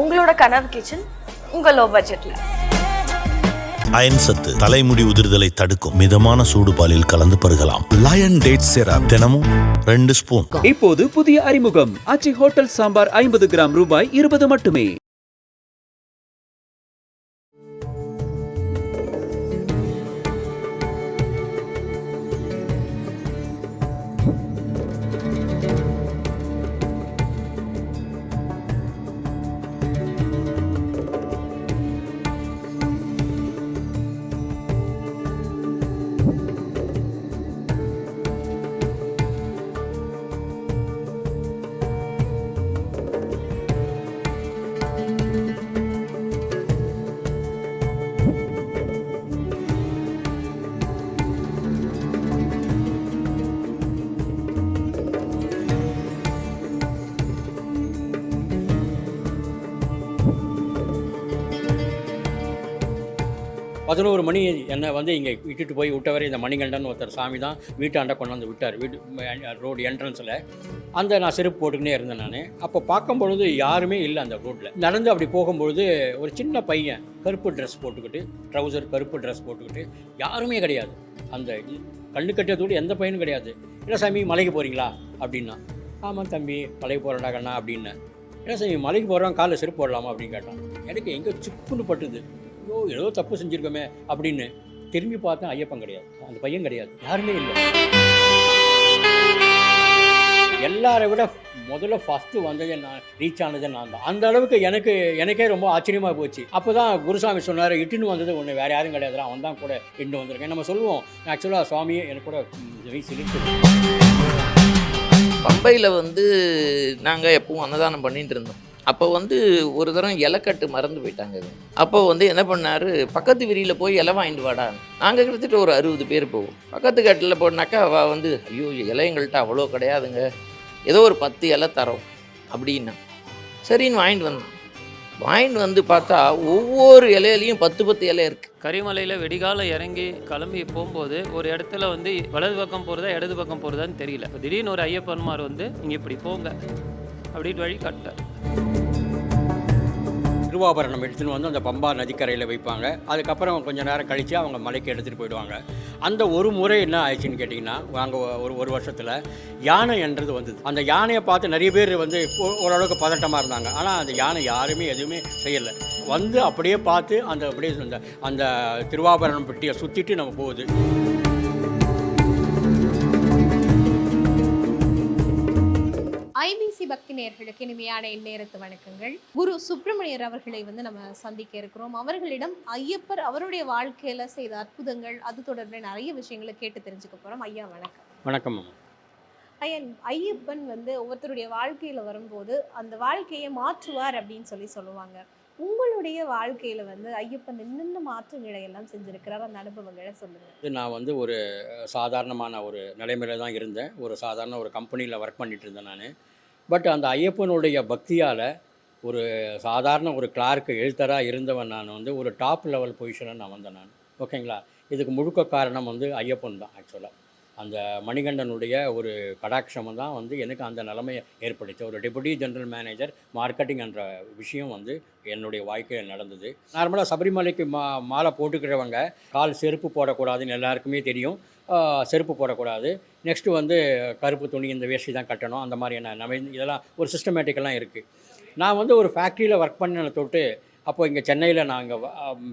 உங்களோட கனவு கிச்சன் உங்கள் லோ. பட்ஜெட்டில் அயன் சத்து தலைமுடி உதிர்தலை தடுக்கும் மிதமான சூடு பாலில் கலந்து பருகலாம். லயன் டேட் சிரப் தினமும் ரெண்டு ஸ்பூன் இப்போது புதிய அறிமுகம். ஆச்சி ஹோட்டல் சாம்பார் ஐம்பது கிராம் ரூபாய் இருபது மட்டுமே. பதினோரு மணி என்னை வந்து இங்கே விட்டுட்டு போய் விட்டவரை இந்த மணிகண்டன் ஒருத்தர் சாமி தான் வீட்டாண்ட கொண்டாந்து விட்டார். வீட்டு ரோடு என்ட்ரன்ஸில் அந்த நான் செருப்பு போட்டுக்கினே இருந்தேன் நான். அப்போ பார்க்கும்பொழுது யாருமே இல்லை அந்த ரோட்டில் நடந்து அப்படி போகும்பொழுது ஒரு சின்ன பையன் கருப்பு ட்ரெஸ் போட்டுக்கிட்டு ட்ரௌசர் கருப்பு ட்ரெஸ் போட்டுக்கிட்டு யாருமே கிடையாது. அந்த கண்ணு கட்டியதோடு எந்த பையனும் கிடையாது. இல்லை சாமி மலைக்கு போகிறீங்களா அப்படின்னா ஆமாம் தம்பி மலைக்கு போகிறடா கண்ணா அப்படின்னேன். என்ன சாமி மலைக்கு போகிறோம் காலைல செருப்பு போடலாமா? அப்படின்னு கேட்டான். எனக்கு எங்கே சிப்புன்னு பட்டுது. ஐயோ ஏதோ தப்பு செஞ்சுருக்கோமே அப்படின்னு திரும்பி பார்த்தேன் ஐயப்பன் கிடையாது. அந்த பையன் கிடையாது. யாருமே இல்லை. எல்லாரை விட முதல்ல ஃபஸ்ட்டு வந்ததே நான் ரீச் ஆனதே நான் தான். அந்த அளவுக்கு எனக்கு எனக்கே ரொம்ப ஆச்சரியமாக போச்சு. அப்போ தான் குருசாமி சொன்னார் இட்டுன்னு வந்தது ஒன்று வேறு யாரும் கிடையாது. அவன் தான் கூட இட்டு வந்திருக்கேன். நம்ம சொல்லுவோம் ஆக்சுவலாக சுவாமியே எனக்கு கூட சிரிச்சு. பம்பையில் வந்து நாங்கள் எப்பவும் அன்னதானம் பண்ணிட்டு இருந்தோம். அப்போ வந்து ஒரு தரம் கட்டு மறந்து போயிட்டாங்க. இவங்க. அப்போ வந்து என்ன பண்ணாரு? பக்கத்து விரியில் போய் இலை வாங்கிட்டு வாடா. நாங்கள் கிட்டத்தட்ட ஒரு அறுபது பேர் போவோம். பக்கத்து கட்டில் போனாக்கா அவள் வந்து ஐயோ இலை எங்கள்கிட்ட அவ்வளோ கிடையாதுங்க. ஏதோ ஒரு பத்து இலை தரோம். அப்படின்னா சரின்னு வாங்கிட்டு வந்தோம் வாங்கிட்டு வந்து பார்த்தா ஒவ்வொரு இலையிலையும் பத்து பத்து இலை இருக்குது கரிமலையில் வெடிகால இறங்கி கிளம்பி போகும்போது ஒரு இடத்துல வந்து வலது பக்கம் போகிறதா இடது பக்கம் போகிறதான்னு தெரியல. திடீர்னு ஒரு ஐயப்பன்மார் வந்து இங்கே இப்படி போங்க. அப்படின்னு வழி காட்டார். திருவாபரணம் எடுத்துன்னு வந்து அந்த பம்பா நதிக்கரையில் வைப்பாங்க. அதுக்கப்புறம் கொஞ்ச நேரம் கழித்து அவங்க மலைக்கு எடுத்துகிட்டு போயிடுவாங்க. அந்த ஒரு முறை என்ன ஆயிடுச்சுன்னு கேட்டிங்கன்னா அங்கே ஒரு ஒரு வருஷத்தில் யானை என்றது வந்தது. அந்த யானையை பார்த்து நிறைய பேர் வந்து ஓரளவுக்கு பதட்டமாக இருந்தாங்க. ஆனால் அந்த யானை யாருமே எதுவுமே செய்யலை. வந்து அப்படியே பார்த்து அந்த அப்படியே அந்த அந்த திருவாபரணம் பெட்டியை சுற்றிட்டு நம்ம போகுது. ஐபிசி பக்தி நேயர்களுக்கு இனிமையான இந்நேரத்து வணக்கங்கள். குரு சுப்பிரமணியர் அவர்களை வந்து நம்ம சந்திக்க இருக்கிறோம். அவர்களிடம் ஐயப்பர் அவருடைய வாழ்க்கையில செய்த அற்புதங்கள் அது தொடர்பில் நிறைய விஷயங்களை கேட்டு தெரிஞ்சுக்க போறோம். ஐயா வணக்கம். வணக்கம் அம்மா. ஐயா ஐயப்பன் வந்து ஒவ்வொருத்தருடைய வாழ்க்கையில வரும்போது அந்த வாழ்க்கையை மாற்றுவார் அப்படின்னு சொல்லி சொல்லுவாங்க. உங்களுடைய வாழ்க்கையில் வந்து ஐயப்பன் என்னென்ன மாற்றங்களை எல்லாம் செஞ்சுருக்கிறார்? அந்த அனுபவங்களை சொல்லுங்கள் இது நான் வந்து ஒரு சாதாரணமான ஒரு நிலைமையில தான் இருந்தேன். ஒரு சாதாரண ஒரு கம்பெனியில் ஒர்க் பண்ணிகிட்டு இருந்தேன் நான். பட் அந்த ஐயப்பனுடைய பக்தியால் ஒரு சாதாரண ஒரு கிளார்க்கு எழுத்தராக இருந்தவன் நான் வந்து ஒரு டாப் லெவல் பொசிஷனில் நான் வந்தேன் நான். ஓகேங்களா இதுக்கு முழுக்க காரணம் வந்து ஐயப்பன் தான் ஆக்சுவலாக அந்த மணிகண்டனுடைய ஒரு கடாட்சம் தான் வந்து எனக்கு அந்த நிலைமையை ஏற்படுத்தி. ஒரு டெபுட்டி ஜெனரல் மேனேஜர் மார்க்கெட்டிங் என்ற விஷயம் வந்து என்னுடைய வாழ்க்கையில் நடந்தது. நார்மலாக சபரிமலைக்கு மா மாலை போட்டுக்கிறவங்க கால் செருப்பு போடக்கூடாதுன்னு எல்லாருக்குமே தெரியும். செருப்பு போடக்கூடாது. நெக்ஸ்ட்டு வந்து கருப்பு துணி இந்த வேஷ்டி தான் கட்டணும். அந்த மாதிரியான நம்ம இதெல்லாம் ஒரு சிஸ்டமேட்டிக்கெல்லாம் இருக்குது நான் வந்து ஒரு ஃபேக்ட்ரியில் ஒர்க் பண்ண தொட்டு அப்போ இங்கே சென்னையில் நாங்கள்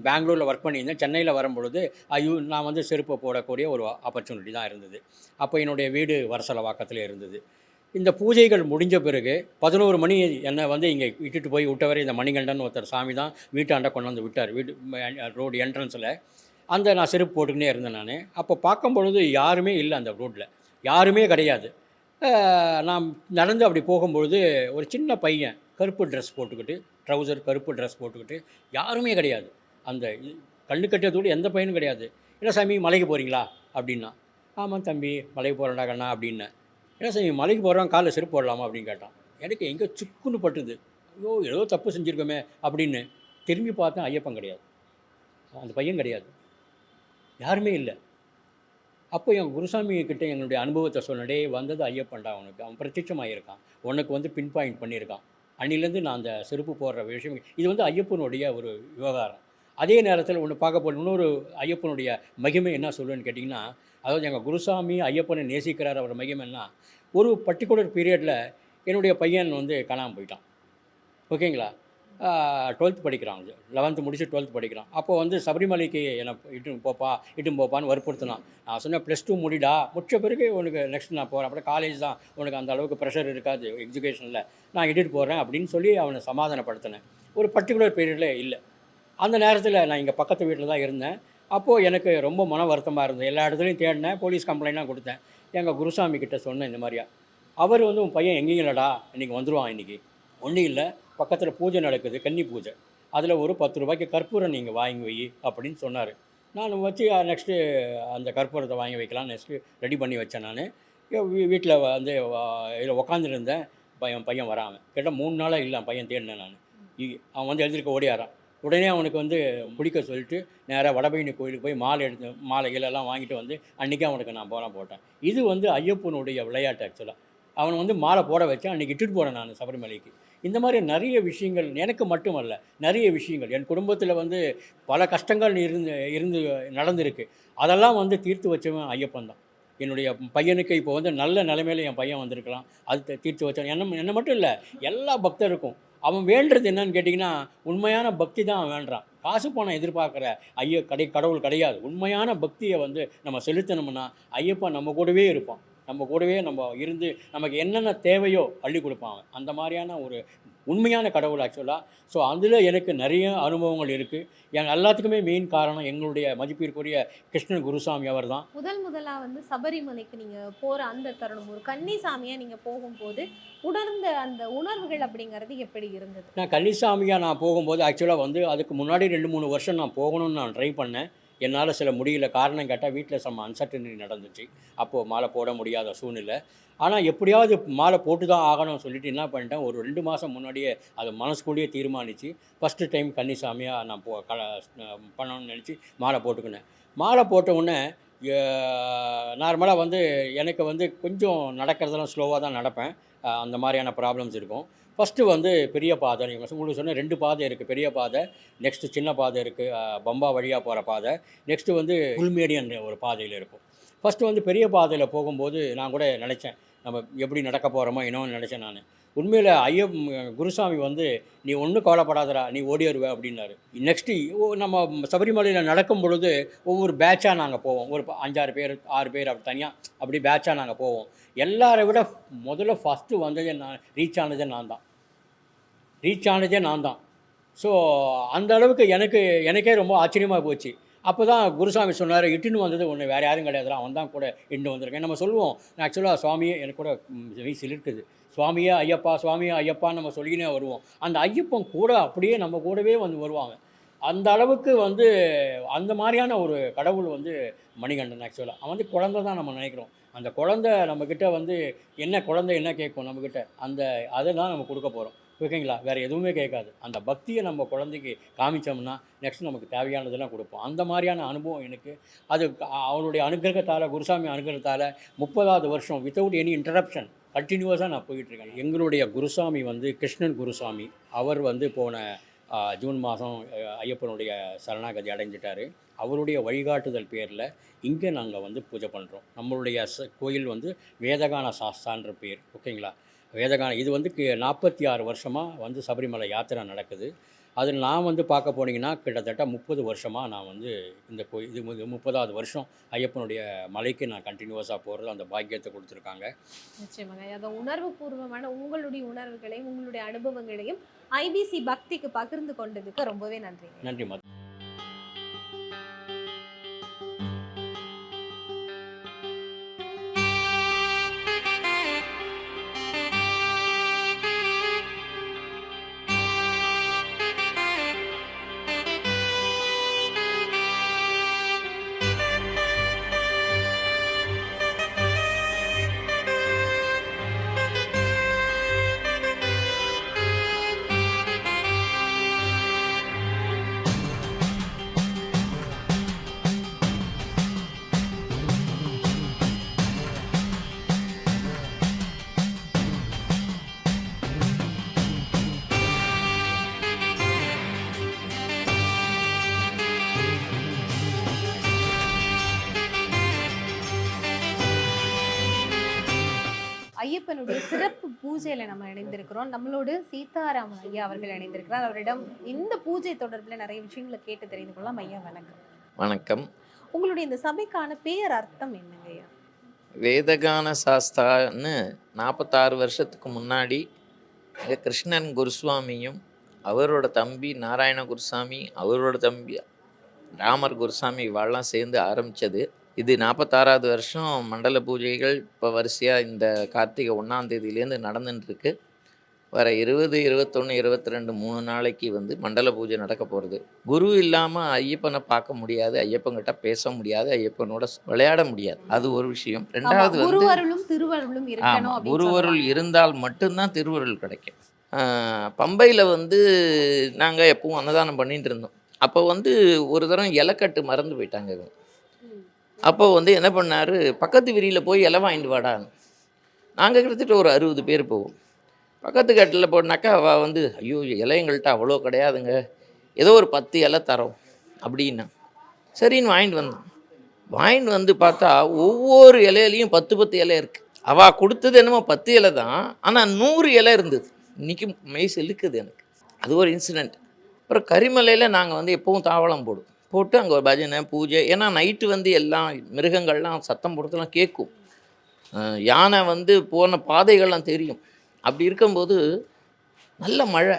பெங்களூரில் ஒர்க் பண்ணியிருந்தேன். சென்னையில் வரும்பொழுது ஐயோ நான் வந்து செருப்பை போடக்கூடிய ஒரு ஆப்பர்ச்சுனிட்டி தான் இருந்தது. அப்போ என்னுடைய வீடு வரசலவாக்கத்தில் இருந்தது. இந்த பூஜைகள் முடிஞ்ச பிறகு பதினோரு மணி என்னை வந்து இங்கே விட்டுட்டு போய் விட்டவரை இந்த மணிகண்டன் ஒருத்தர் சாமி தான் வீட்டாண்ட கொண்டாந்து விட்டார். வீடு ரோடு என்ட்ரன்ஸில் அந்த நான் செருப்பு போட்டுக்கினே இருந்தேன் நான். அப்போ பார்க்கும் பொழுது யாருமே இல்லை அந்த ரோட்டில் யாருமே கிடையாது. நான் நடந்து அப்படி போகும்பொழுது ஒரு சின்ன பையன் கருப்பு ட்ரெஸ் போட்டுக்கிட்டு ட்ரௌசர் கருப்பு ட்ரெஸ் போட்டுக்கிட்டு யாருமே கிடையாது. அந்த கண்ணு கட்டியதோடு எந்த பையனும் கிடையாது. இல்லை சாமி மலைக்கு போகிறீங்களா அப்படின்னா ஆமாம் தம்பி மலைக்கு போகிறேன்டா கண்ணா அப்படின்னேன். இல்லை சாமி மலைக்கு போகிறோம் காலில் செருப்பு போடலாமா? அப்படின்னு கேட்டான். எனக்கு எங்கே சிக்குன்னு பட்டுது. ஐயோ ஏதோ தப்பு செஞ்சுருக்கோமே அப்படின்னு திரும்பி பார்த்தேன் ஐயப்பன் கிடையாது. அந்த பையன் கிடையாது. யாருமே இல்லை. அப்போ என் குருசாமி கிட்டே என்னுடைய அனுபவத்தை சொன்னடே வந்தது ஐயப்பன்டா அவனுக்கு அவன் பிரத்யட்சமாக இருக்கான் உனக்கு வந்து பின் பாயிண்ட் பண்ணியிருக்கான். அன்னிலேருந்து நான் அந்த செருப்பு போடுற விஷயம். இது வந்து ஐயப்பனுடைய ஒரு விவகாரம். அதே நேரத்தில் ஒன்று பார்க்க போன இன்னொரு ஐயப்பனுடைய மகிமை என்ன சொல்லுன்னு கேட்டிங்கன்னா அதாவது எங்கள் குருசாமி ஐயப்பனை நேசிக்கிறார் அவர் மகிமைன்னா ஒரு பர்டிகுலர் பீரியடில் என்னுடைய பையன் வந்து காணாமல் போயிட்டான். ஓகேங்களா? டுவெல்த் படிக்கிறான். லெவன்த்து முடிச்சு டுவெல்த் படிக்கிறான். அப்போ வந்து சபரிமலைக்கு என்னை இட்டுன்னு போப்பா இட்டுன்னு போப்பான்னு வற்புறுத்தினான். நான் சொன்னேன் ப்ளஸ் டூ முடிடா. முடிச்ச பிறகு உனக்கு நெக்ஸ்ட் நான் போகிறேன் அப்புறம் காலேஜ் தான். உனக்கு அந்த அளவுக்கு ப்ரெஷர் இருக்காது எஜுகேஷனில் நான் இட்டுட்டு போகிறேன் அப்படின்னு சொல்லி அவனை சமாதானப்படுத்தினேன். ஒரு பர்டிகுலர் பீரியடில் இல்லை. அந்த நேரத்தில் நான் இங்கே பக்கத்து வீட்டில் தான் இருந்தேன். அப்போது எனக்கு ரொம்ப மன வருத்தமாக இருந்தது. எல்லா இடத்துலையும் தேடினேன் போலீஸ் கம்ப்ளைண்ட்லாம் கொடுத்தேன். எங்கள் குருசாமி கிட்டே சொன்னேன் இந்த மாதிரியா. அவர் வந்து உன் பையன் எங்கேயும் இல்லைடா. இன்றைக்கி வந்துடுவான் இன்றைக்கி ஒன்றும் இல்லை. பக்கத்தில் பூஜை நடக்குது கன்னி பூஜை. அதில் ஒரு பத்து ரூபாய்க்கு கற்பூரம் நீங்கள் வாங்கி வை அப்படின்னு சொன்னார். நான் வச்சு நெக்ஸ்ட்டு அந்த கற்பூரத்தை வாங்கி வைக்கலாம். நெக்ஸ்ட்டு ரெடி பண்ணி வச்சேன் நான். வீட்டில் வந்து இதில் உக்காந்துருந்தேன். பையன் பையன் வராமல் கேட்டால் மூணு நாளாக இல்லை பையன் தேடினேன் நான். அவன் வந்து எழுதிருக்க ஓடியாரான். உடனே அவனுக்கு வந்து பிடிக்க சொல்லிட்டு நேராக வடபயணி கோயிலுக்கு போய் மாலை எடுத்து மாலை இலெல்லாம் வாங்கிட்டு வந்து அன்றைக்கி அவனுக்கு நான் போகலாம் போட்டேன். இது வந்து ஐயப்பனுடைய விளையாட்டு ஆக்சுவலாக அவன் வந்து மாலை போட வச்சேன். அன்றைக்கி இட்டுட்டு போனேன் நான் சபரிமலைக்கு. இந்த மாதிரி நிறைய விஷயங்கள் எனக்கு மட்டுமல்ல நிறைய விஷயங்கள். என் குடும்பத்தில் வந்து பல கஷ்டங்கள் இருந்து இருந்து நடந்திருக்கு. அதெல்லாம் வந்து தீர்த்து வச்சவன் ஐயப்பன் தான். என்னுடைய பையனுக்கு இப்போ வந்து நல்ல நிலைமையில் என் பையன் வந்திருக்கலாம் அது தீர்த்து வச்சான் என்ன என்ன மட்டும் இல்லை எல்லா பக்தருக்கும். அவன் வேண்டுறது என்னன்னு கேட்டிங்கன்னா உண்மையான பக்தி தான் அவன் வேண்டான் காசு பணம் எதிர்பார்க்குற ஐய கடை கடவுள் கிடையாது. உண்மையான பக்தியை வந்து நம்ம செலுத்தினோம்னா ஐயப்பன் நம்ம கூடவே இருப்பான். நம்ம கூடவே நம்ம இருந்து நமக்கு என்னென்ன தேவையோ அள்ளி கொடுப்பான் அவன் அந்த மாதிரியான ஒரு உண்மையான கடவுள் ஆக்சுவலாக ஸோ அதில் எனக்கு நிறைய அனுபவங்கள் இருக்குது எங்கள் எல்லாத்துக்குமே மெயின் காரணம் எங்களுடைய மதிப்பிற்குரிய கிருஷ்ணன் குருசாமி அவர் தான் முதல் முதலா வந்து சபரிமலைக்கு நீங்க போற அந்த தருணம் ஒரு கன்னிசாமியா நீங்க போகும்போது உணர்ந்த அந்த உணர்வுகள் அப்படிங்கிறது எப்படி இருந்தது? நான் கன்னிசாமியாக நான் போகும்போது ஆக்சுவலாக வந்து அதுக்கு முன்னாடி ரெண்டு மூணு வருஷம் நான் போகணும்னு நான் ட்ரை பண்ணேன். என்னால் சில முடியல. காரணம் கேட்டால் வீட்டில் சம் அன்சர்டனிட்டி நடந்துச்சு. அப்போது மாலை போட முடியாத சூழ்நிலை. ஆனால் எப்படியாவது மாலை போட்டு தான் ஆகணும்னு சொல்லிட்டு என்ன பண்ணிட்டேன் ஒரு ரெண்டு மாதம் முன்னாடியே அதை மனசுக்குள்ளேயே தீர்மானித்து ஃபஸ்ட்டு டைம் கன்னிசாமியாக நான் போ கல பண்ணணும்னு நினச்சி மாலை போட்டுக்கினேன். மாலை போட்ட உடனே நார்மலாக வந்து எனக்கு வந்து கொஞ்சம் நடக்கிறதெல்லாம் ஸ்லோவாக தான் நடப்பேன். அந்த மாதிரியான ப்ராப்ளம்ஸ் இருக்கும். ஃபஸ்ட்டு வந்து பெரிய பாதை நீங்கள் உங்களுக்கு சொன்ன ரெண்டு பாதை இருக்குது பெரிய பாதை நெக்ஸ்ட்டு சின்ன பாதை இருக்குது பம்பா வழியாக போகிற பாதை நெக்ஸ்ட்டு வந்து புல்மேடியன் ஒரு பாதையில் இருக்கும். ஃபஸ்ட்டு வந்து பெரிய பாதையில் போகும்போது நான் கூட நினச்சேன் நம்ம எப்படி நடக்க போகிறோமோ என்னன்னு நினச்சேன் நான். உண்மையில் ஐயம் குருசாமி வந்து நீ ஒன்றும் கவலைப்படாதடா நீ ஓடிடுவே அப்படின்னாரு. நெக்ஸ்ட்டு நம்ம சபரிமலையில் நடக்கும் பொழுது ஒவ்வொரு பேட்சாக நாங்கள் போவோம். ஒரு ப- அஞ்சாறு பேர் ஆறு பேர் அப்படி தனியாக அப்படி பேட்சாக நாங்கள் போவோம். எல்லாரை விட முதல்ல ஃபஸ்ட்டு வந்ததே நான் ரீச் ஆனதே நான் தான். ரீச் ஆனதே நான் தான். ஸோ அந்த அளவுக்கு எனக்கு எனக்கே ரொம்ப ஆச்சரியமாக போச்சு. அப்போ தான் குருசாமி சொன்னார் இட்டுன்னு வந்தது ஒன்று வேறு யாரும் கிடையாது அவன் தான் கூட இட்டு வந்திருக்கேன். நம்ம சொல்லுவோம். நான் ஆக்சுவலாக சுவாமியே எனக்கு கூட சிலிருக்குது. இருக்குது சுவாமியே ஐயப்பா சுவாமியே ஐயப்பான்னு நம்ம சொல்லினே வருவோம். அந்த ஐயப்பன் கூட அப்படியே நம்ம கூடவே வந்து வருவாங்க. அந்த அளவுக்கு வந்து அந்த மாதிரியான ஒரு கடவுள் வந்து மணிகண்டன் ஆக்சுவலாக அவன் வந்து குழந்தை தான் நம்ம நினைக்கிறோம். அந்த குழந்தை நம்மக்கிட்ட வந்து என்ன குழந்தை என்ன கேட்கும் நம்மக்கிட்ட அந்த அதை தான் நம்ம கொடுக்க போகிறோம் ஓகேங்களா? வேறு எதுவுமே கேட்காது. அந்த பக்தியை நம்ம குழந்தைக்கு காமிச்சோம்னா நெக்ஸ்ட் நமக்கு தேவையானதெல்லாம் கொடுப்போம். அந்த மாதிரியான அனுபவம் எனக்கு. அது அவனுடைய அவருடைய அனுகிரகத்தால் குருசாமி அனுகிரகத்தால் முப்பதாவது வருஷம் வித்தவுட் எனி இன்டரப்ஷன் கண்டினியூஸாக நான் போயிட்டுருக்கேன் எங்களுடைய குருசாமி வந்து கிருஷ்ணன் குருசாமி. அவர் வந்து போன ஜூன் மாதம் ஐயப்பனுடைய சரணாகதி அடைஞ்சிட்டாரு. அவருடைய வழிகாட்டுதல் பேரில் இங்கே நாங்கள் வந்து பூஜை பண்ணுறோம் நம்மளுடைய கோயில் வந்து வேதகான சாஸ்தான்ற பேர். ஓகேங்களா? வேதகான இது வந்து நாற்பத்தி ஆறு வருஷமாக வந்து சபரிமலை யாத்திரை நடக்குது. அதில் நான் வந்து பார்க்க போனீங்கன்னா கிட்டத்தட்ட முப்பது வருஷமாக நான் வந்து இந்த கோயில் இது முப்பதாவது வருஷம் ஐயப்பனுடைய மலைக்கு நான் கண்டினியூஸாக போகிறது அந்த பாக்கியத்தை கொடுத்துருக்காங்க. நிச்சயமாக அந்த உணர்வு பூர்வமான உங்களுடைய உணர்வுகளையும் உங்களுடைய அனுபவங்களையும் ஐபிசி பக்திக்கு பகிர்ந்து கொண்டதுக்கு ரொம்பவே நன்றிங்க. நன்றி மது. ஐயப்பனுடைய சிறப்பு பூஜையில நம்ம இணைந்திருக்கிறோம். நம்மளோடு சீதாராமன் ஐயா அவர்கள் இணைந்திருக்கிறார். அவரிடம் இந்த பூஜை தொடர்பில் நிறைய விஷயங்களை கேட்டு தெரிந்து கொள்ளலாம். ஐயா வணக்கம். வணக்கம். உங்களுடைய இந்த சபைக்கான பேர் அர்த்தம் என்னங்க ஐயா? வேதகான சாஸ்தான்னு நாற்பத்தாறு வருஷத்துக்கு முன்னாடி கிருஷ்ணன் குருசுவாமியும் அவரோட தம்பி நாராயண குருசாமி அவரோட தம்பி ராமர் குருசாமி இவாள்லாம் சேர்ந்து ஆரம்பித்தது இது நாற்பத்தாறாவது வருஷம் மண்டல பூஜைகள் இப்போ வரிசையாக இந்த கார்த்திகை ஒன்றாம் தேதியிலேருந்து நடந்துட்டு இருக்கு வர இருபது இருபத்தொன்று இருபத்தி ரெண்டு மூணு நாளைக்கு வந்து மண்டல பூஜை நடக்க போகிறது குரு இல்லாமல் ஐயப்பனை பார்க்க முடியாது ஐயப்பன்கிட்ட பேச முடியாது ஐயப்பனோட விளையாட முடியாது. அது ஒரு விஷயம். ரெண்டாவது வந்து ஆமாம் குருவருள். இருந்தால் மட்டும்தான் திருவருள் கிடைக்கும். பம்பையில் வந்து நாங்கள் எப்பவும் அன்னதானம் பண்ணிட்டு இருந்தோம் அப்போ வந்து ஒரு தரம் இலக்கட்டு மறந்து போயிட்டாங்க இவங்க. அப்போ வந்து என்ன பண்ணாரு? பக்கத்து விரியில் போய் இலை வாங்கிட்டு வாடான்னு. நாங்கள் கிட்டத்தட்ட ஒரு அறுபது பேர் போவோம். பக்கத்து கட்டில் போனாக்கா அவள் வந்து ஐயோ எங்கள்கிட்ட அவ்வளோ கிடையாதுங்க. ஏதோ ஒரு பத்து இலை தரோம் அப்படின்னா. சரின்னு வாங்கிட்டு வந்தோம் வாங்கிட்டு வந்து பார்த்தா ஒவ்வொரு இலையிலையும் பத்து பத்து இலை இருக்குது அவள் கொடுத்தது என்னமோ பத்து இலை தான். ஆனால் நூறு இலை இருந்தது. இன்றைக்கி மெய் செலுக்குது எனக்கு. அது ஒரு இன்சிடெண்ட் அப்புறம் கரிமலையில் நாங்கள் வந்து எப்பவும் தாவளம் போடுவோம். போட்டு அங்கே ஒரு பஜனை பூஜை. ஏன்னா நைட்டு வந்து எல்லாம் மிருகங்கள்லாம் சத்தம் போடுறதுலாம் கேட்கும். யானை வந்து போன பாதைகள்லாம் தெரியும். அப்படி இருக்கும்போது நல்ல மழை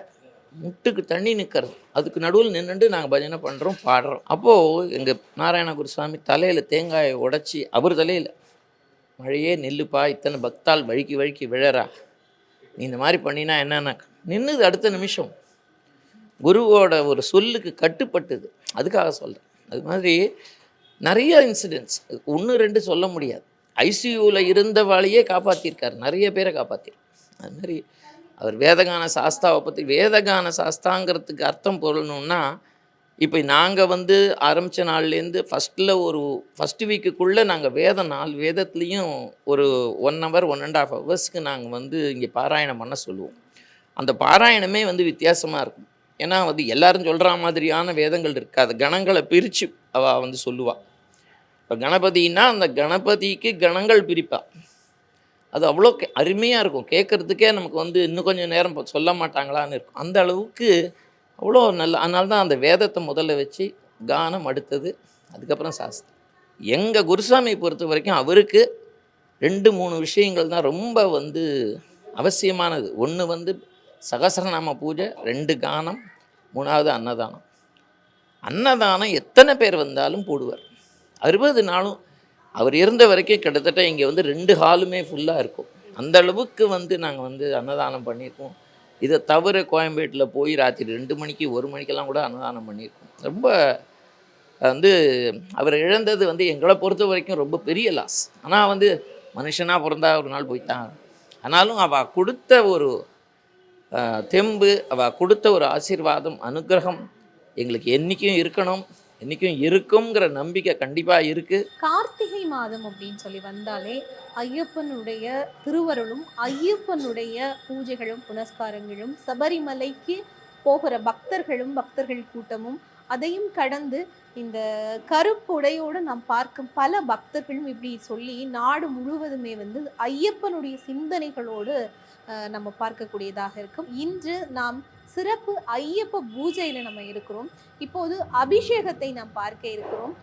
முட்டுக்கு தண்ணி நிற்கிறது அதுக்கு நடுவில் நின்றுட்டு நாங்கள் பஜனை பண்ணுறோம் பாடுறோம். அப்போது எங்கள் நாராயண குருசாமி தலையில் தேங்காயை உடைச்சி அவர் தலையில் மழையே நெல்லுப்பா இத்தனை பக்தால் வழுக்கி வழுக்கி விழறா. நீ இந்த மாதிரி பண்ணினா என்னென்ன? நின்றுது அடுத்த நிமிஷம். குருவோட ஒரு சொல்லுக்கு கட்டுப்பட்டது. அதுக்காக சொல்கிறேன் அது மாதிரி நிறைய இன்சிடென்ட்ஸ் ஒன்று ரெண்டு சொல்ல முடியாது. ஐசியூவில் இருந்தவாளையே காப்பாற்றியிருக்கார் நிறைய பேரை காப்பாற்றிருக்கார் அது மாதிரி அவர் வேதகான சாஸ்தாவை பற்றி வேதகான சாஸ்தாங்கிறதுக்கு அர்த்தம் பொருளணுன்னா இப்போ நாங்கள் வந்து ஆரம்பித்த நாள்லேருந்து ஃபஸ்ட்டில் ஒரு ஃபஸ்ட்டு வீக்குக்குள்ளே நாங்கள் வேத நாள் வேதத்துலேயும் ஒரு one hour one and half ஹவர்ஸ்க்கு நாங்கள் வந்து இங்கே பாராயணம் பண்ண சொல்லுவோம். அந்த பாராயணமே வந்து வித்தியாசமாக இருக்கும். ஏன்னா வந்து எல்லாரும் சொல்கிற மாதிரியான வேதங்கள் இருக்காது. கணங்களை பிரித்து அவள் வந்து சொல்லுவாள் இப்போ கணபதினா அந்த கணபதிக்கு கணங்கள் பிரிப்பாள் அது அவ்வளோ அருமையாக இருக்கும். கேட்குறதுக்கே நமக்கு வந்து இன்னும் கொஞ்சம் நேரம் சொல்ல மாட்டாங்களான்னு இருக்கும். அந்த அளவுக்கு அவ்வளோ நல்ல அதனால தான் அந்த வேதத்தை முதல்ல வச்சு கானம் அடுத்தது அதுக்கப்புறம் சாஸ்திரம். எங்கள் குருசாமியை பொறுத்த வரைக்கும் அவருக்கு ரெண்டு மூணு விஷயங்கள் தான் ரொம்ப வந்து அவசியமானது. ஒன்று வந்து சகசரநாம பூஜை ரெண்டு கானம் மூணாவது அன்னதானம். அன்னதானம் எத்தனை பேர் வந்தாலும் போடுவார். அறுபது நாளும் அவர் இருந்த வரைக்கும் கிட்டத்தட்ட இங்கே வந்து ரெண்டு ஹாலுமே ஃபுல்லாக இருக்கும். அந்த அளவுக்கு வந்து நாங்கள் வந்து அன்னதானம் பண்ணியிருக்கோம். இதை தவிர கோயம்பேட்டில் போய் ராத்திரி ரெண்டு மணிக்கு ஒரு மணிக்கெல்லாம் கூட அன்னதானம் பண்ணியிருக்கோம். ரொம்ப வந்து அவர் இழந்தது வந்து எங்களை பொறுத்த வரைக்கும் ரொம்ப பெரிய லாஸ் ஆனால் வந்து மனுஷனாக பிறந்தா ஒரு நாள் போய்த்தான். ஆனாலும் அவள் கொடுத்த ஒரு தெம்பு அவள் கொடுத்த ஒரு ஆசீர்வாதம் அனுக்கிரகம் எங்களுக்கு என்றைக்கும் இருக்கணும் என்றைக்கும் இருக்குங்கிற நம்பிக்கை கண்டிப்பாக இருக்குது கார்த்திகை மாதம் அப்படின்னு சொல்லி வந்தாலே ஐயப்பனுடைய திருவருளும் ஐயப்பனுடைய பூஜைகளும் புனஸ்காரங்களும் சபரிமலைக்கு போகிற பக்தர்களும் பக்தர்கள் கூட்டமும் அதையும் கடந்து இந்த கருப்புடையோடு நாம் பார்க்கும் பல பக்தர்களும் இப்படி சொல்லி நாடு முழுவதுமே வந்து ஐயப்பனுடைய சிந்தனைகளோடு நம்ம பார்க்கக்கூடியதாக இருக்கும். இன்று நாம் சிறப்பு ஐயப்ப பூஜையில் நம்ம இருக்கிறோம். இப்போது அபிஷேகத்தை நாம் பார்க்க இருக்கிறோம்.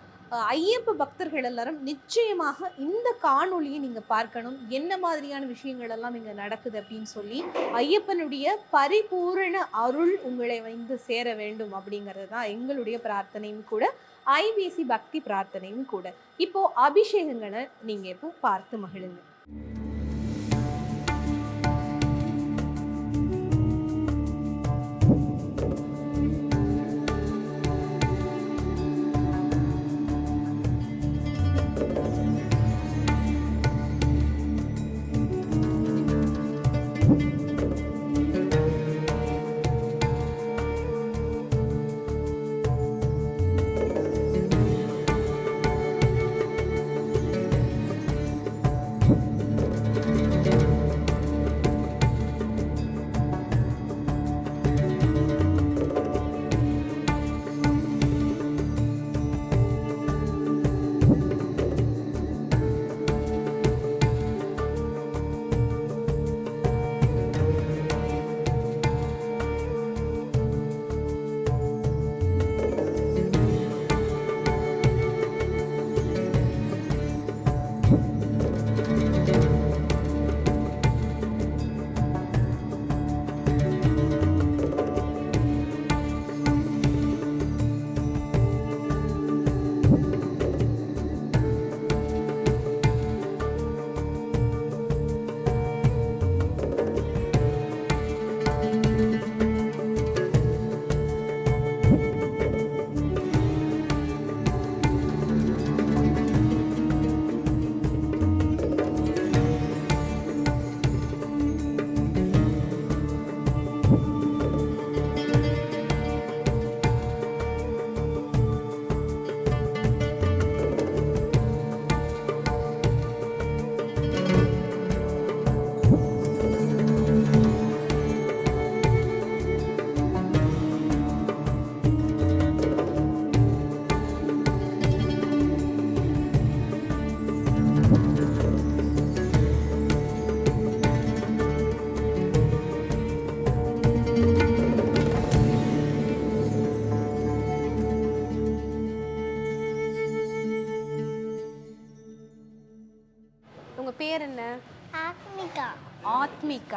ஐயப்ப பக்தர்கள் எல்லாரும் நிச்சயமாக இந்த காணொளியை நீங்கள் பார்க்கணும். என்ன மாதிரியான விஷயங்கள் எல்லாம் இங்கே நடக்குது அப்படின்னு சொல்லி ஐயப்பனுடைய பரிபூரண அருள் உங்களை வந்து சேர வேண்டும் அப்படிங்கிறது தான் எங்களுடைய பிரார்த்தனையும் கூட ஐபிசி பக்தி பிரார்த்தனையும் கூட. இப்போ அபிஷேகங்களை நீங்கள் இப்போ பார்த்து மகிழுங்க.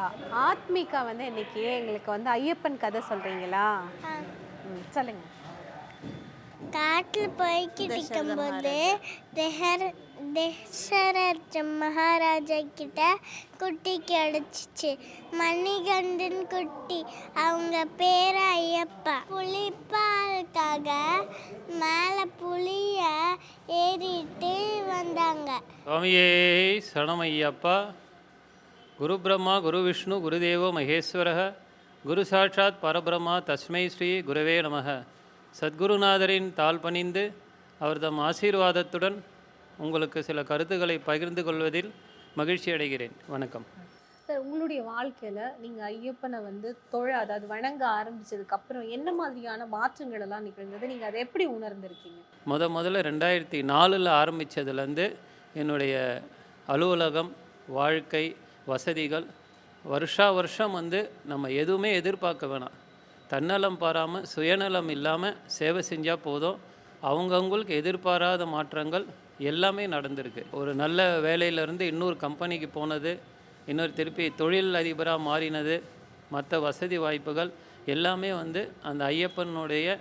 ஆத்மிகா ஆத்மிகா வந்து இன்னைக்கு எங்களுக்கு வந்து ஐயப்பன் கதை சொல்றீங்களா? ம், சொல்லுங்க. காட்டில் போய்கிட்டு இருக்கும்போது தெஹர் தசரத் மகாராஜா கிட்ட குட்டி கிடைச்சிச்சு மணிகண்டன் குட்டி அவங்க பேர் ஐயப்பா. புலிப்பாலுக்காக மேலே புளிய ஏறிட்டு வந்தாங்க. சுவாமியே சரணமையப்பா குரு பிரம்மா குரு விஷ்ணு குருதேவோ மகேஸ்வர குரு சாட்சாத் பரபிரம்மா தஸ்மை ஸ்ரீ குருவே நமக. சத்குருநாதரின் தாழ் பணிந்து அவர்தம் ஆசீர்வாதத்துடன் உங்களுக்கு சில கருத்துக்களை பகிர்ந்து கொள்வதில் மகிழ்ச்சி அடைகிறேன். வணக்கம். சார் உங்களுடைய வாழ்க்கையில நீங்க ஐயப்பனை வந்து தொழ அதாவது வணங்க ஆரம்பிச்சதுக்கு அப்புறம் என்ன மாதிரியான மாற்றங்கள் எல்லாம் நிகழ்ந்தது? நீங்க அதை எப்படி உணர்ந்திருக்கீங்க? முத முதல்ல ரெண்டாயிரத்தி நாலில் ஆரம்பித்ததுலேருந்து என்னுடைய அலுவலகம் வாழ்க்கை வசதிகள். வருஷா வருஷம் வந்து நம்ம எதுவுமே எதிர்பார்க்க வேணாம். தன்னலம் பாராமல் சுயநலம் இல்லாமல் சேவை செஞ்சால் போதும். அவங்கவுங்களுக்கு எதிர்பாராத மாற்றங்கள் எல்லாமே நடந்திருக்கு. ஒரு நல்ல வேலையிலேருந்து இன்னொரு கம்பெனிக்கு போனது இன்னொரு திருப்பி தொழில் அதிபராக மாறினது மற்ற வசதி வாய்ப்புகள் எல்லாமே வந்து அந்த ஐயப்பனுடைய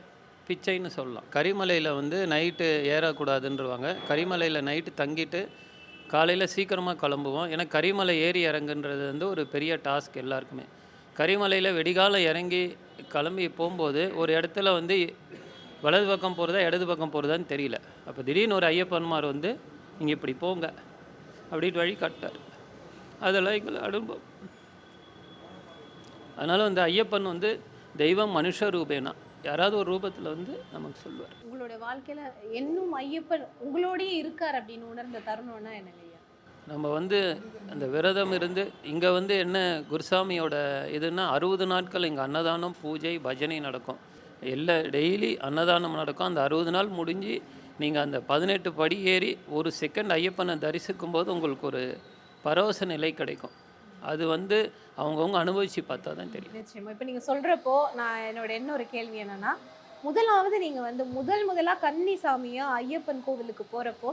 பிச்சைன்னு சொல்லலாம். கரிமலையில் வந்து நைட்டு ஏறக்கூடாதுன்றவாங்க. கரிமலையில் நைட்டு தங்கிட்டு காலையில் சீக்கிரமாக கிளம்புவோம். ஏன்னா கரிமலை ஏறி இறங்குன்றது வந்து ஒரு பெரிய டாஸ்க் எல்லாருக்குமே. கரிமலையில் வெடிகாலம் இறங்கி கிளம்பி போகும்போது ஒரு இடத்துல வந்து வலது பக்கம் போகிறதா இடது பக்கம் போகிறதான்னு தெரியல. அப்போ திடீர்னு ஒரு ஐயப்பன்மார் வந்து இங்கே இப்படி போங்க. அப்படின்ட்டு வழி காட்டார் அதெல்லாம் எங்களை அனுபவம். அதனால் வந்து ஐயப்பன் வந்து தெய்வம் மனுஷ ரூபேனா யாராவது ஒரு ரூபத்தில் வந்து நமக்கு சொல்லுவார் உங்களுடைய வாழ்க்கையில இன்னும் ஐயப்பன் உங்களோடயே இருக்கார் அப்படின்னு உணர்ந்த தருணம்னா என்னங்க நம்ம வந்து அந்த விரதம் இருந்து இங்கே வந்து என்ன குருசாமியோட இதுன்னா அறுபது நாட்கள் இங்கே அன்னதானம் பூஜை பஜனை நடக்கும். எல்லா டெய்லி அன்னதானம் நடக்கும். அந்த அறுபது நாள் முடிஞ்சு நீங்கள் அந்த பதினெட்டு படி ஏறி ஒரு செகண்ட் ஐயப்பனை தரிசிக்கும் போது உங்களுக்கு ஒரு பரவச நிலை கிடைக்கும். அது வந்து அவங்கவுங்க அனுபவித்து பார்த்தா தான் தெரியும். நிச்சயமா. இப்போ நீங்க சொல்றப்போ நான் என்னோட இன்னொரு கேள்வி என்னன்னா முதலாவது நீங்க வந்து முதல் முதலா கன்னிசாமியா ஐயப்பன் கோவிலுக்கு போறப்போ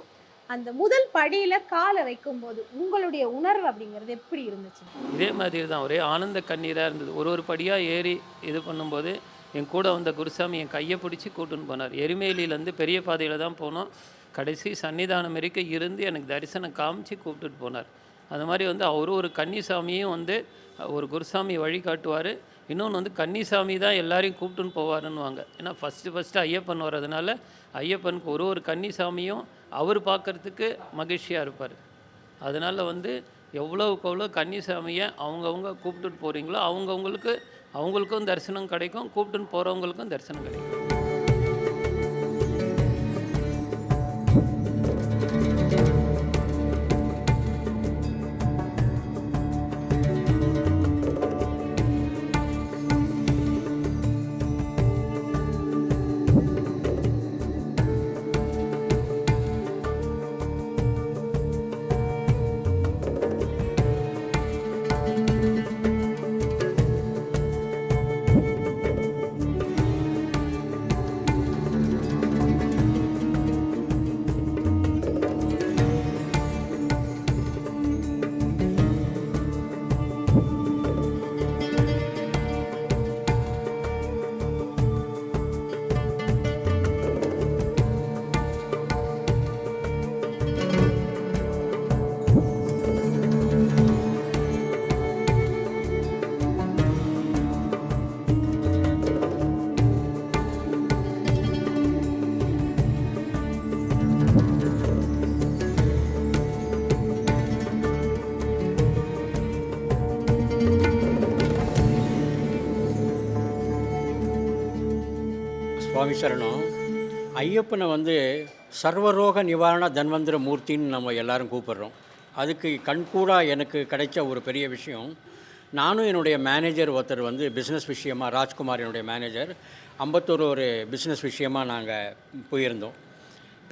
அந்த முதல் படியில காலை வைக்கும்போது உங்களுடைய உணர்வு அப்படிங்கிறது எப்படி இருந்துச்சு? இதே மாதிரி தான் ஒரே ஆனந்த கண்ணீராக இருந்தது. ஒரு ஒரு படியாக ஏறி இது பண்ணும்போது என் கூட வந்த குருசாமி என் கையை பிடிச்சி கூட்டுன்னு போனார். எருமேலியிலேருந்து பெரிய பாதையில் தான் போனோம். கடைசி சன்னிதானம் வரைக்கும் இருந்து எனக்கு தரிசனம் காமிச்சு கூப்பிட்டுட்டு போனார். அது மாதிரி வந்து அவரும் ஒரு கன்னிசாமியும் வந்து ஒரு குருசாமி வழிகாட்டுவார். இன்னொன்று வந்து கன்னிசாமி தான் எல்லாரையும் கூப்பிட்டுன்னு போவாருன்னுவாங்க. ஏன்னா ஃபஸ்ட்டு ஃபஸ்ட்டு ஐயப்பன் வர்றதுனால ஐயப்பனுக்கு ஒரு ஒரு கன்னிசாமியும் அவர் பார்க்கறதுக்கு மகிழ்ச்சியாக இருப்பார். அதனால் வந்து எவ்வளோவுக்கு எவ்வளோ கன்னிசாமியை அவங்கவுங்க கூப்பிட்டுட்டு போகிறீங்களோ அவங்கவுங்களுக்கு அவங்களுக்கும் தரிசனம் கிடைக்கும் கூப்பிட்டுன்னு போகிறவங்களுக்கும் தரிசனம் கிடைக்கும். சுவாமி சரணம் ஐயப்பனை வந்து சர்வரோக நிவாரண தன்வந்திர மூர்த்தின்னு நம்ம எல்லாரும் கூப்பிட்றோம். அதுக்கு கண்கூடாக எனக்கு கிடைச்ச ஒரு பெரிய விஷயம். நானும் என்னுடைய மேனேஜர் ஒருத்தர் வந்து பிஸ்னஸ் விஷயமா ராஜ்குமார் என்னுடைய மேனேஜர் அம்பத்தூர் ஒரு பிஸ்னஸ் விஷயமாக நாங்கள் போயிருந்தோம்.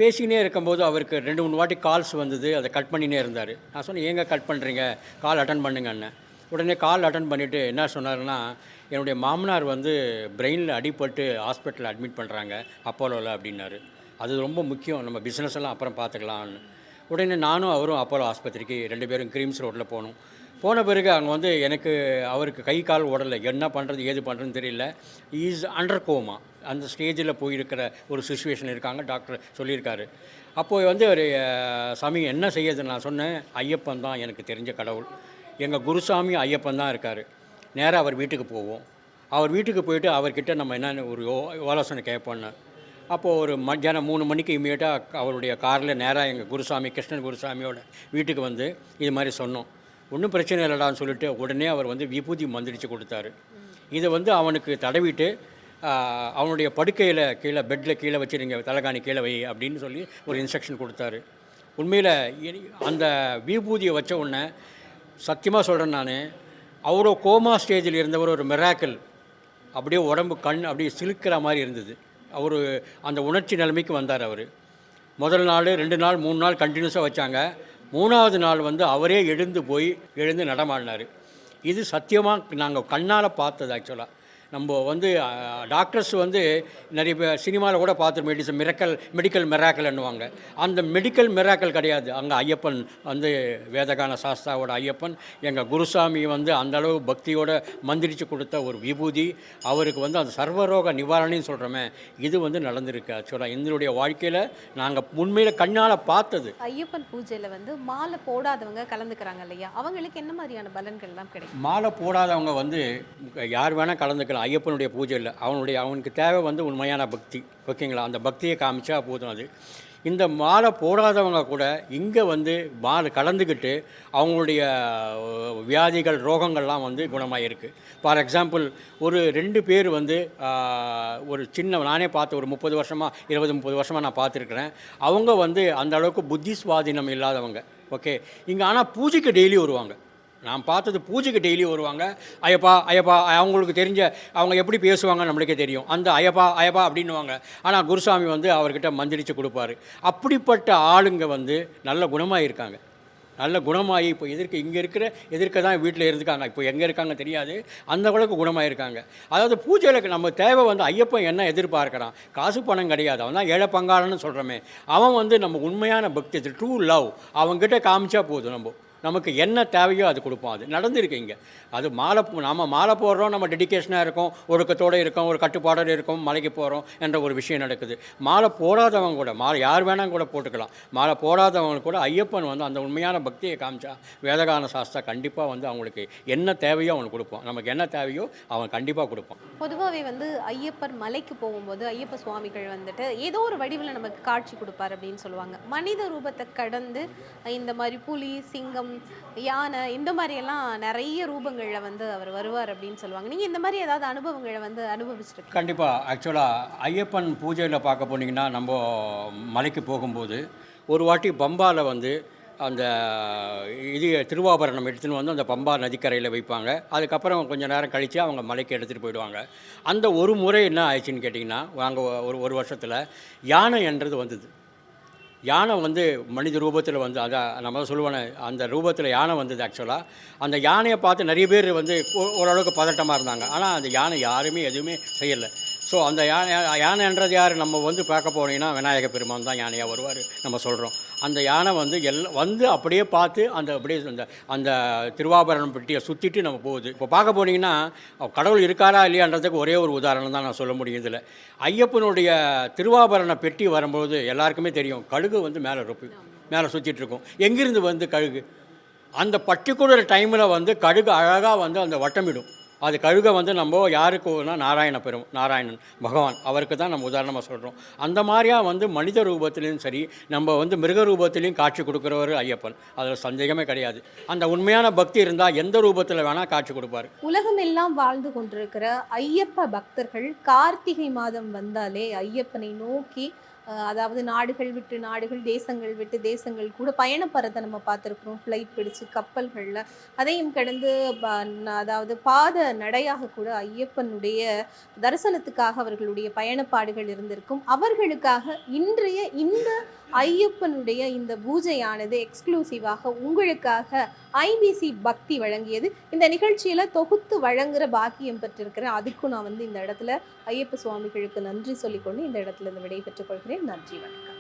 பேசினே இருக்கும்போது அவருக்கு ரெண்டு மூணு வாட்டி கால்ஸ் வந்தது. அதை கட் பண்ணினே இருந்தார். நான் சொன்னேன் ஏங்க கட் பண்ணுறீங்க கால் அட்டன் பண்ணுங்கன்னு. உடனே கால் அட்டன் பண்ணிவிட்டு என்ன சொன்னார்னா என்னுடைய மாமனார் வந்து பிரெயினில் அடிபட்டு ஹாஸ்பிட்டலில் அட்மிட் பண்ணுறாங்க அப்போலோவில் அப்படின்னாரு. அது ரொம்ப முக்கியம். நம்ம பிஸ்னஸ் எல்லாம் அப்புறம் பார்த்துக்கலாம்னு. உடனே நானும் அவரும் அப்போலோ ஆஸ்பத்திரிக்கு ரெண்டு பேரும் கிரீம்ஸ் ரோட்டில் போனோம். போன பிறகு அங்கே வந்து எனக்கு அவருக்கு கை கால் உடலை என்ன பண்ணுறது ஏது பண்ணுறதுன்னு தெரியல. இஸ் அண்டர் கோமா அந்த ஸ்டேஜில் போயிருக்கிற ஒரு சுச்சுவேஷன் இருக்காங்க டாக்டர் சொல்லியிருக்காரு. அப்போது வந்து ஒரு சமயம் சாமி என்ன செய்யறது நான் சொன்னேன். ஐயப்பன் தான் எனக்கு தெரிஞ்ச கடவுள். எங்கள் குருசாமி ஐயப்பன் தான் இருக்கார். நேராக அவர் வீட்டுக்கு போவோம். அவர் வீட்டுக்கு போயிட்டு அவர்கிட்ட நம்ம என்னென்ன ஒரு யோ- ஆலோசனை கேட்போன்னு. அப்போது ஒரு மத்தியானம் மூணு மணிக்கு இமீடியட்டாக அவருடைய காரில் நேராக எங்கள் குருசாமி கிருஷ்ணன் குருசாமியோட வீட்டுக்கு வந்து இது மாதிரி சொன்னோம். ஒன்றும் பிரச்சனை இல்லைடான்னு சொல்லிட்டு உடனே அவர் வந்து விபூதி மந்திரிச்சு கொடுத்தாரு. இதை வந்து அவனுக்கு தடவிட்டு அவனுடைய படுக்கையில் கீழே பெட்டில் கீழே வச்சுருங்க தலைகாணி கீழே வை அப்படின்னு சொல்லி ஒரு இன்ஸ்ட்ரக்ஷன் கொடுத்தாரு. உண்மையில் அந்த விபூதியை வச்ச உடனே சத்தியமாக சொல்கிறேன் நான். அவரோ கோமா ஸ்டேஜில் இருந்தவர் ஒரு மிராக்கிள் அப்படியே உடம்பு கண் அப்படியே சிலுக்கிற மாதிரி இருந்தது. அவர் அந்த உணர்ச்சி நிலைமைக்கு வந்தார் அவர். முதல் நாள் ரெண்டு நாள் மூணு நாள் கண்டினியூஸாக வச்சாங்க. மூணாவது நாள் வந்து அவரே எழுந்து போய் எழுந்து நடமாடினார். இது சத்தியமாக நாங்கள் கண்ணால் பார்த்தது ஆக்சுவலாக நம்ம வந்து டாக்டர்ஸ் வந்து நிறைய பேர் சினிமாவில் கூட பார்த்துருப்போம் இட்ஸ் மிரக்கல் மெடிக்கல் மிராக்கல்ன்னுவாங்க அந்த மெடிக்கல் மிராக்கல் கிடையாது. அங்கே ஐயப்பன் வந்து வேதகான சாஸ்தாவோட ஐயப்பன் எங்கள் குருசாமி வந்து அந்த அளவு பக்தியோட மந்திரிச்சு கொடுத்த ஒரு விபூதி. அவருக்கு வந்து அந்த சர்வரோக நிவாரணின்னு சொல்கிறோமே இது வந்து நடந்திருக்கு. ஆக்சுவலாக எங்களுடைய வாழ்க்கையில் நாங்கள் உண்மையில் கண்ணால் பார்த்தது. ஐயப்பன் பூஜையில வந்து மாலை போடாதவங்க கலந்துக்கிறாங்க இல்லையா? அவங்களுக்கு என்ன மாதிரியான பலன்கள்லாம் கிடைக்கும்? மாலை போடாதவங்க வந்து யார் வேணால் கலந்துக்கலாம். ஐயப்பனுடைய பூஜையில் அவனுடைய அவனுக்கு தேவை வந்து உண்மையான பக்தி. ஓகேங்களா? அந்த பக்தியை காமிச்சா போதும் அது. இந்த மாலை போடாதவங்க கூட இங்கே வந்து மாலை கலந்துக்கிட்டு அவங்களுடைய வியாதிகள் ரோகங்கள்லாம் வந்து குணமாயிருக்கு. ஃபார் எக்ஸாம்பிள் ஒரு ரெண்டு பேர் வந்து ஒரு சின்ன நானே பார்த்து ஒரு முப்பது வருஷமாக இருபது முப்பது வருஷமாக நான் பார்த்துருக்குறேன். அவங்க வந்து அந்த அளவுக்கு புத்தி சுவாதீனம் இல்லாதவங்க. ஓகே? இங்கே ஆனால் பூஜைக்கு டெய்லி வருவாங்க. நான் பார்த்தது பூஜைக்கு டெய்லி வருவாங்க. ஐயப்பா ஐயப்பா அவங்களுக்கு தெரிஞ்ச அவங்க எப்படி பேசுவாங்க நம்மளுக்கே தெரியும். அந்த ஐயப்பா ஐயப்பா அப்படின்னுவாங்க. ஆனால் குருசாமி வந்து அவர்கிட்ட மந்திரிச்சு கொடுப்பாரு. அப்படிப்பட்ட ஆளுங்க வந்து நல்ல குணமாக இருக்காங்க நல்ல குணமாகி இப்போ எதிர்க்க இங்கே இருக்கிற எதிர்க்க தான் வீட்டில் இருந்துக்காங்க. இப்போ எங்கே இருக்காங்க தெரியாது. அந்த அளவுக்கு குணமாக இருக்காங்க அதாவது பூஜையில் நம்ம தேவை வந்து ஐயப்பன் என்ன எதிர்பார்க்குறான்? காசு பணம் கிடையாது. அவன் தான் ஏழை பங்காளன்னு சொல்கிறோமே அவன் வந்து நம்ம உண்மையான பக்தி ட்ரூ லவ் அவங்ககிட்ட காமிச்சா போதும் நம்ம. நமக்கு என்ன தேவையோ அது கொடுப்போம். அது நடந்திருக்கு இங்கே. அது மாலை நம்ம மாலை போடுறோம் நம்ம டெடிகேஷனாக இருக்கோம் ஒழுக்கத்தோடு இருக்கோம் ஒரு கட்டுப்பாடோடு இருக்கோம் மலைக்கு போகிறோம் என்ற ஒரு விஷயம் நடக்குது. மாலை போடாதவங்க கூட மாலை யார் வேணாலும் கூட போட்டுக்கலாம். மாலை போடாதவங்க கூட ஐயப்பன் வந்து அந்த உண்மையான பக்தியை காமிச்சா வேதகான சாஸ்திரா கண்டிப்பாக வந்து அவங்களுக்கு என்ன தேவையோ அவனுக்கு கொடுப்போம். நமக்கு என்ன தேவையோ அவன் கண்டிப்பாக கொடுப்பான். பொதுவாகவே வந்து ஐயப்பர் மலைக்கு போகும்போது ஐயப்ப சுவாமிகள் வந்துட்டு ஏதோ ஒரு வடிவில் நமக்கு காட்சி கொடுப்பார் அப்படின்னு சொல்லுவாங்க. மனித ரூபத்தை கடந்து இந்த மாதிரி புலி சிங்கம் யானை இந்த மாதிரியெல்லாம் நிறைய ரூபங்களில் வந்து அவர் வருவார் அப்படின்னு சொல்லுவாங்க. நீங்கள் இந்த மாதிரி ஏதாவது அனுபவங்களை வந்து அனுபவிச்சிருக்கீங்க கண்டிப்பாக ஆக்சுவலாக ஐயப்பன் பூஜையில் பார்க்க போனீங்கன்னா நம்ம மலைக்கு போகும்போது ஒரு வாட்டி பம்பாவில் வந்து அந்த இது திருவாபரணம் எடுத்துன்னு வந்து அந்த பம்பா நதிக்கரையில் வைப்பாங்க. அதுக்கப்புறம் கொஞ்சம் நேரம் கழித்து அவங்க மலைக்கு எடுத்துகிட்டு போயிடுவாங்க. அந்த ஒரு முறை என்ன ஆயிடுச்சுன்னு கேட்டிங்கன்னா அங்கே ஒரு ஒரு வருஷத்தில் யானை என்றது வந்தது. யானை வந்து மனித ரூபத்தில் வந்து அதான் நம்ம சொல்லுவானே அந்த ரூபத்தில் யானை வந்தது ஆக்சுவலாக அந்த யானையை பார்த்து நிறைய பேர் வந்து ஓ- ஓரளவுக்கு பதட்டமாக இருந்தாங்க. ஆனால் அந்த யானை யாருமே எதுவுமே செய்யலை. ஸோ அந்த யானை யானைன்றது யார்? நம்ம வந்து பார்க்க போனீங்கன்னா விநாயக பெருமான் தான் யானையாக வருவார் நம்ம சொல்கிறோம் அந்த யானை வந்து எல்லாம் வந்து அப்படியே பார்த்து அந்த அப்படியே அந்த அந்த திருவாபரணம் பெட்டியை சுற்றிட்டு நம்ம போகுது. இப்போ பார்க்க போனீங்கன்னா கடவுள் இருக்காரா இல்லையான்றதுக்கு ஒரே ஒரு உதாரணம் தான் நான் சொல்ல முடியும் இதில். ஐயப்பனுடைய திருவாபரண பெட்டி வரும்போது எல்லாருக்குமே தெரியும் கழுகு வந்து மேலே இருப்பு மேலே சுற்றிட்டு இருக்கும். எங்கிருந்து வந்து கழுகு? அந்த பர்டிகுலர் டைமில் வந்து கழுகு அழகாக வந்து அந்த வட்டமிடும். அது கழுகை வந்து நம்ம யாருக்குனா நாராயண பெரும் நாராயணன் பகவான். அவருக்கு தான் நம்ம உதாரணமாக சொல்கிறோம் அந்த மாதிரியா வந்து மனித ரூபத்திலையும் சரி நம்ம வந்து மிருக ரூபத்திலையும் காட்சி கொடுக்குறவர் ஐயப்பன். அதில் சந்தேகமே கிடையாது. அந்த உண்மையான பக்தி இருந்தால் எந்த ரூபத்தில் வேணால் காட்சி கொடுப்பாரு. உலகமெல்லாம் வாழ்ந்து கொண்டிருக்கிற ஐயப்ப பக்தர்கள் கார்த்திகை மாதம் வந்தாலே ஐயப்பனை நோக்கி அதாவது நாடுகள் விட்டு நாடுகள் தேசங்கள் விட்டு தேசங்கள் கூட பயணப்படுறதை நம்ம பார்த்துருக்குறோம். ஃப்ளைட் பிடிச்சு கப்பல்களில். அதையும் கடந்து அதாவது பாத நடையாக கூட ஐயப்பனுடைய தரிசனத்துக்காக அவர்களுடைய பயணப்பாடுகள் இருந்திருக்கும். அவர்களுக்காக இன்றைய இந்த ஐயப்பனுடைய இந்த பூஜையானது எக்ஸ்க்ளூசிவாக உங்களுக்காக ஐபிசி பக்தி வழங்கியது. இந்த நிகழ்ச்சியில் தொகுத்து வழங்குகிற பாக்கியம் பெற்றிருக்கிறேன் அதுக்கும் நான் வந்து இந்த இடத்துல ஐயப்ப சுவாமிகளுக்கு நன்றி சொல்லிக்கொண்டு இந்த இடத்துல இருந்து விடை கொள்கிறேன். நன்றி வணக்கம்.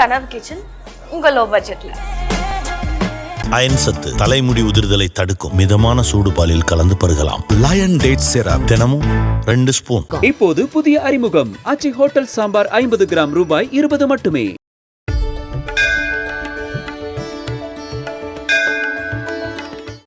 கனவு கிச்சன் உங்க லோ. பட்ஜெட்ல அயன் சத்து தலைமுடி உதிர்தலை தடுக்கும் மிதமான சூடு பாலில் கலந்து பருகலாம். லயன் டேட் சிரப் தினமும் ரெண்டு ஸ்பூன் இப்போது புதிய அறிமுகம். ஆச்சி ஹோட்டல் சாம்பார் ஐம்பது கிராம் ரூபாய் இருபது மட்டுமே.